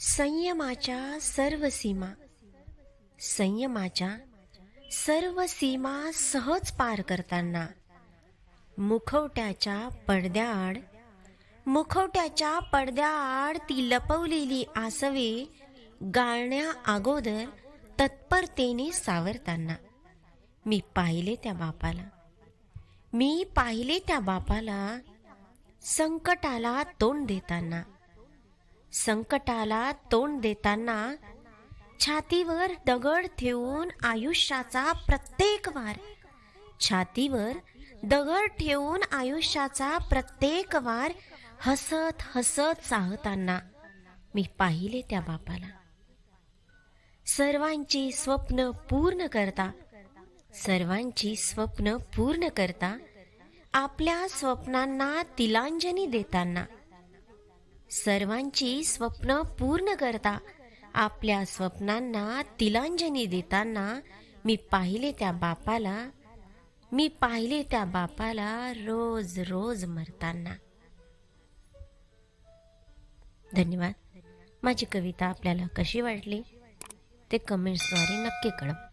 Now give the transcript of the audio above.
संयमाच्या सर्व सीमा. संयमाच्या सर्व सीमा सहज पार करताना. मुखवट्याच्या पडद्याआड. मुखवट्याच्या पडद्याआड ती लपवलेली आसवे गाळण्या अगोदर तत्परतेने सावरताना. मी पाहिले त्या बापाला. मी पाहिले त्या बापाला संकटाला तोंड देताना. संकटाला तोंड देताना छातीवर दगड ठेवून आयुष्याचा प्रत्येक वार. छातीवर दगड ठेवून आयुष्याचा प्रत्येक वार हसत हसत चाहताना मी पाहिले त्या बापाला. सर्वांची स्वप्न पूर्ण करता सर्वांची स्वप्न पूर्ण करता आपल्या स्वप्नांना तिलांजली देताना. सर्वांची स्वप्न पूर्ण करता आपल्या स्वप्नांना तिलांजली देताना मी पाहिले त्या बापाला मी पाहिले त्या बापाला रोज रोज मरताना. धन्यवाद. माझी कविता आपल्याला कशी वाटली? ते कमेंट्सद्वारे नक्की कळव.